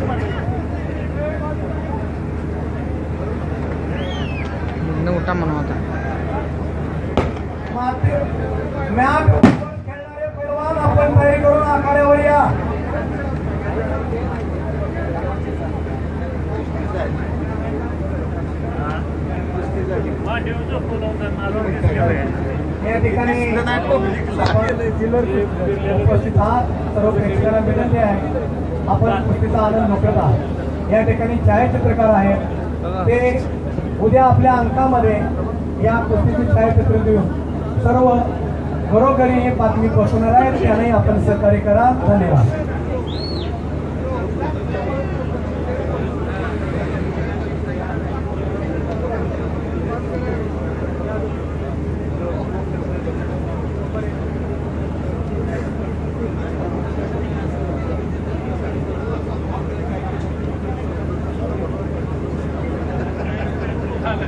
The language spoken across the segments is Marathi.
मुन्ने उठा मनवाता खेळणारे पैलवान आपण तयारी करून आखाड्यावर या या ठिकाणी उपस्थित आहात सर्व प्रेक्षकांना विनंती आहे आपण कृतीचा आनंद नोकरत आहात या ठिकाणी छायाचित्रकार आहेत ते उद्या आपल्या अंकामध्ये या कुस्तीचे छायाचित्र देऊन सर्व घरोघरी ही बातमी पोहोचवणार आहे त्यांनाही आपण सहकार्य करा धन्यवाद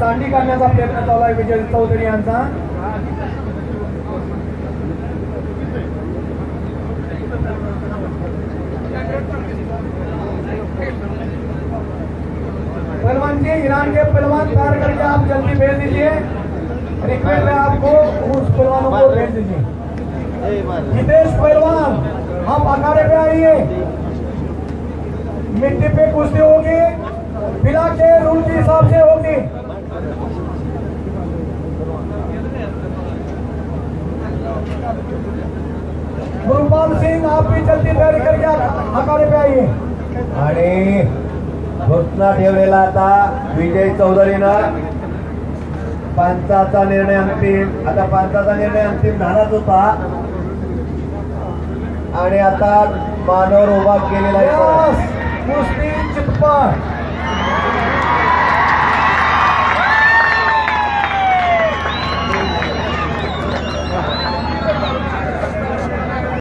सांडी का प्रयत्न चालू है विजय चौधरी यांचा पहलवान जी ईरान के पहलवान तैयार करके आप जल्दी भेज दीजिए रिक्वेस्ट है आपको उस पहलवानों को भेज दीजिए हितेश पहलवान आप अखाड़े पे आइए मिट्टी पे कुश्ती होगी बिना के रूल के हिसाब से होगी गुरुपाल सिंह आप भी जल्दी तयारी करके आखाडे पे आइए आणि घोषणा ठेवलेला आता विजय चौधरीनं पंचाचा निर्णय अंतिम आता पंचाचा निर्णय अंतिम झालाच होता आणि आता मानवर उभा केलेला आहे